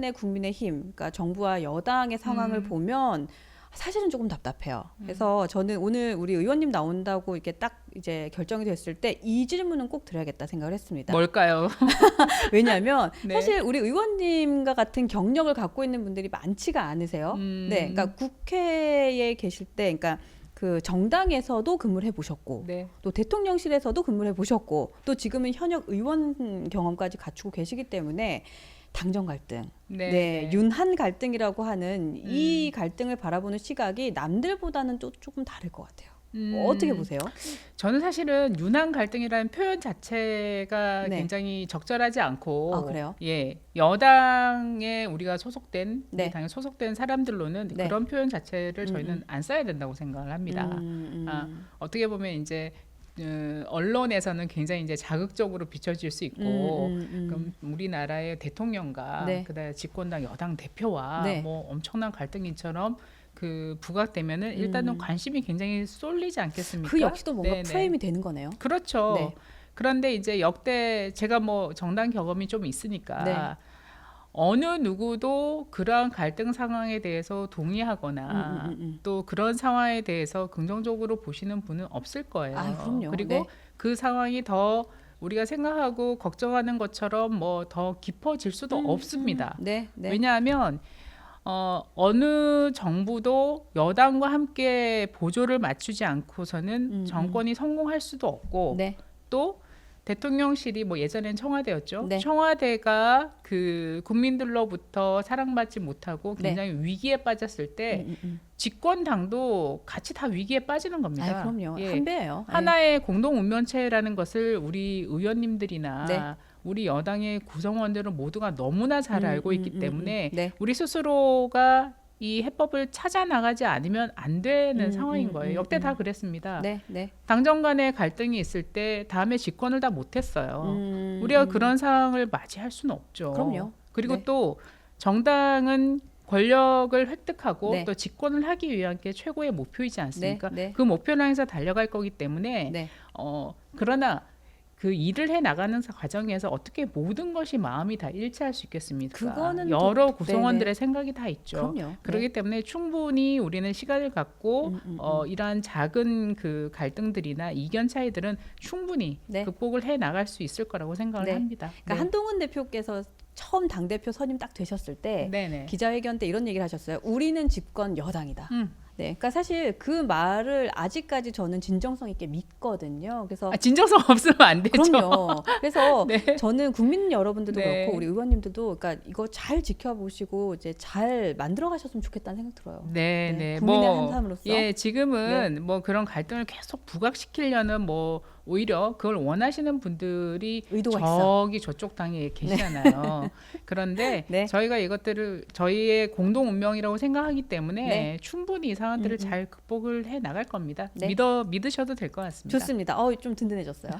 최근의 국민의힘, 그러니까 정부와 여당의 상황을 음. 보면 사실은 조금 답답해요. 그래서 저는 오늘 우리 의원님 나온다고 이렇게 딱 이제 결정이 됐을 때 이 질문은 꼭 드려야겠다 생각을 했습니다. 뭘까요? 왜냐하면 네. 사실 우리 의원님과 같은 경력을 갖고 있는 분들이 많지가 않으세요. 음. 네, 그러니까 국회에 계실 때, 그러니까 그 정당에서도 근무를 해보셨고, 네. 또 대통령실에서도 근무를 해보셨고, 또 지금은 현역 의원 경험까지 갖추고 계시기 때문에 당정 갈등, 네. 네, 윤한 갈등이라고 하는 이 음. 갈등을 바라보는 시각이 남들보다는 또 조금 다를 것 같아요. 음, 어떻게 보세요? 저는 사실은 유난 갈등이라는 표현 자체가 네. 굉장히 적절하지 않고 아, 그래요? 예. 여당에 우리가 소속된 네. 우리 당에 소속된 사람들로는 네. 그런 표현 자체를 저희는 음, 안 써야 된다고 생각을 합니다. 음, 음. 아, 어떻게 보면 이제 어, 언론에서는 굉장히 이제 자극적으로 비춰질 수 있고 음, 음, 음. 그럼 우리나라의 대통령과 네. 그다음에 집권당 여당 대표와 네. 뭐 엄청난 갈등인처럼 그 부각되면은 일단은 음. 관심이 굉장히 쏠리지 않겠습니까? 그 역시도 뭔가 네네. 프레임이 되는 거네요. 그렇죠. 네. 그런데 이제 역대 제가 뭐 정당 경험이 좀 있으니까 네. 어느 누구도 그러한 갈등 상황에 대해서 동의하거나 음, 음, 음, 음. 또 그런 상황에 대해서 긍정적으로 보시는 분은 없을 거예요. 아, 그럼요. 그리고 네. 그 상황이 더 우리가 생각하고 걱정하는 것처럼 뭐 더 깊어질 수도 음, 없습니다. 음. 네, 네. 왜냐하면 어, 어느 정부도 여당과 함께 보조를 맞추지 않고서는 음, 정권이 성공할 수도 없고 네. 또 대통령실이 뭐 예전엔 청와대였죠. 네. 청와대가 그 국민들로부터 사랑받지 못하고 네. 굉장히 위기에 빠졌을 때 음, 음, 음. 집권당도 같이 다 위기에 빠지는 겁니다. 아, 그럼요. 예. 한 배예요. 네. 하나의 공동 운명체라는 것을 우리 의원님들이나 네. 우리 여당의 구성원들은 모두가 너무나 잘 음, 알고 음, 있기 음, 음. 때문에 네. 우리 스스로가 이 해법을 찾아 나가지 않으면 안 되는 음, 상황인 음, 거예요. 음, 역대 다 음. 그랬습니다. 네, 네. 당정 간의 갈등이 있을 때 다음에 집권을 다 못했어요. 음, 우리가 음. 그런 상황을 맞이할 수는 없죠. 그럼요. 그리고 네. 또 정당은 권력을 획득하고 네. 또 집권을 하기 위한 게 최고의 목표이지 않습니까? 네, 네. 그 목표를 향해서 달려갈 거기 때문에 네. 어 그러나 그 일을 해 나가는 과정에서 어떻게 모든 것이 마음이 다 일치할 수 있겠습니까? 그거는 또- 여러 구성원들의 생각이 다 있죠. 그럼요. 그렇기 때문에 충분히 우리는 시간을 갖고 음, 음, 어, 이러한 작은 그 갈등들이나 이견 차이들은 충분히 네. 극복을 해 나갈 수 있을 거라고 생각을 네. 합니다. 그러니까 한동훈 대표께서 처음 당 대표 선임 딱 되셨을 때 네. 네네. 기자회견 때 이런 얘기를 하셨어요. 우리는 집권 여당이다. 음. 네, 그러니까 사실 그 말을 아직까지 저는 진정성 있게 믿거든요. 그래서 아, 진정성 없으면 안 되죠. 그럼요. 그래서 네. 저는 국민 여러분들도 네. 그렇고 우리 의원님들도 그러니까 이거 잘 지켜보시고 이제 잘 만들어 가셨으면 좋겠다는 생각 들어요. 네, 네, 네. 국민의 뭐, 한 사람으로서. 예, 지금은 네. 뭐 그런 갈등을 계속 부각시키려는 뭐 오히려 그걸 원하시는 분들이 의도가 있어. 저기 저쪽 당에 계시잖아요. 그런데 네. 저희가 이것들을 저희의 공동 운명이라고 생각하기 때문에 네. 충분히 이 상황들을 음, 음. 잘 극복을 해 나갈 겁니다. 네. 믿어 믿으셔도 될 것 같습니다. 좋습니다. 어, 좀 든든해졌어요.